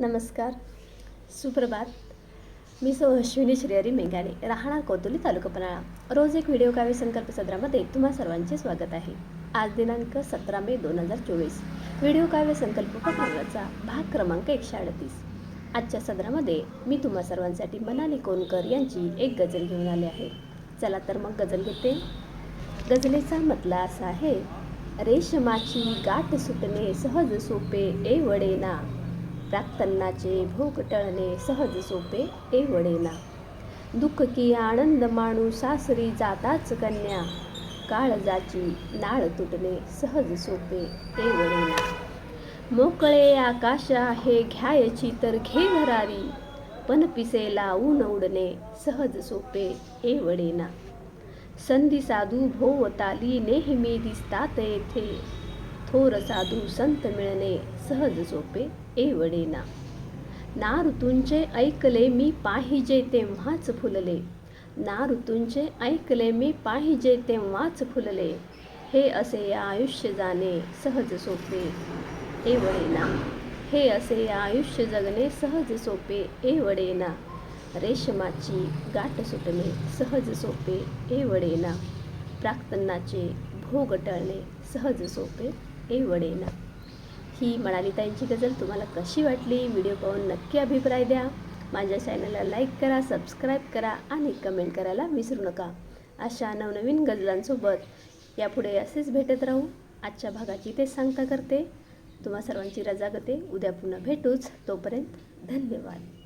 नमस्कार. सुप्रभात. मी सौ अश्विनी श्रीहरी मेघाणे राहणार कोतुली तालुका पन्हाळा. रोज एक व्हिडिओ काव्य संकल्प सदरामध्ये तुम्हा सर्वांचे स्वागत आहे. आज दिनांक सतरा मे दोन हजार चोवीस. व्हिडिओ काव्य संकल्प पठाराचा भाग क्रमांक एकशे अडतीस. आजच्या सदरामध्ये मी तुम्हा सर्वांसाठी मनाली कोनकर यांची एक गझल घेऊन आले आहे. चला तर मग गझल घेते. गझलेचा मतला असा आहे रेशमाची गाठ सुटणे सहज सोपे ए वडे ना. प्राक्तन्नाचे भोग टळणे सहज सोपे ए वडेना. दुःख की आनंद माणू सासरी जाताच कन्या. काळजाची नाळ तुटणे सहज सोपे ए वडेना. मोकळे आकाश आहे घ्यायची तर घे घरारी पण पिसेला ऊन उडणे सहज सोपे ए वडेना. संधी साधू भोवताली नेहमी दिसतात येथे. थोर साधू संत मिळणे सहज सोपे ए ना ऋतूंचे ऐकले मी पाहिजे तेव्हाच फुलले. ना ऋतूंचे ऐकले मी पाहिजे तेव्हाच फुलले. हे असे या आयुष्य जाणे सहज सोपे एवडेना हे असे या आयुष्य जगणे सहज सोपे ए रेशमाची गाठ सुटणे सहज सोपे ए प्राक्तनाचे प्राक्तन्नाचे भोग टळणे सहज सोपे ए वडेना. ही मणालीताईंची गझल तुम्हाला कशी वाटली? व्हिडिओ पाहून नक्की अभिप्राय द्या. माझ्या चॅनलला लाईक करा सबस्क्राईब करा आणि कमेंट करायला विसरू नका. अशा नवनवीन गजलांसोबत यापुढे असेच भेटत राहू. आजच्या भागाची ते सांगता करते. तुम्हा सर्वांची रजा करते उद्या पुन्हा भेटूच. तोपर्यंत धन्यवाद.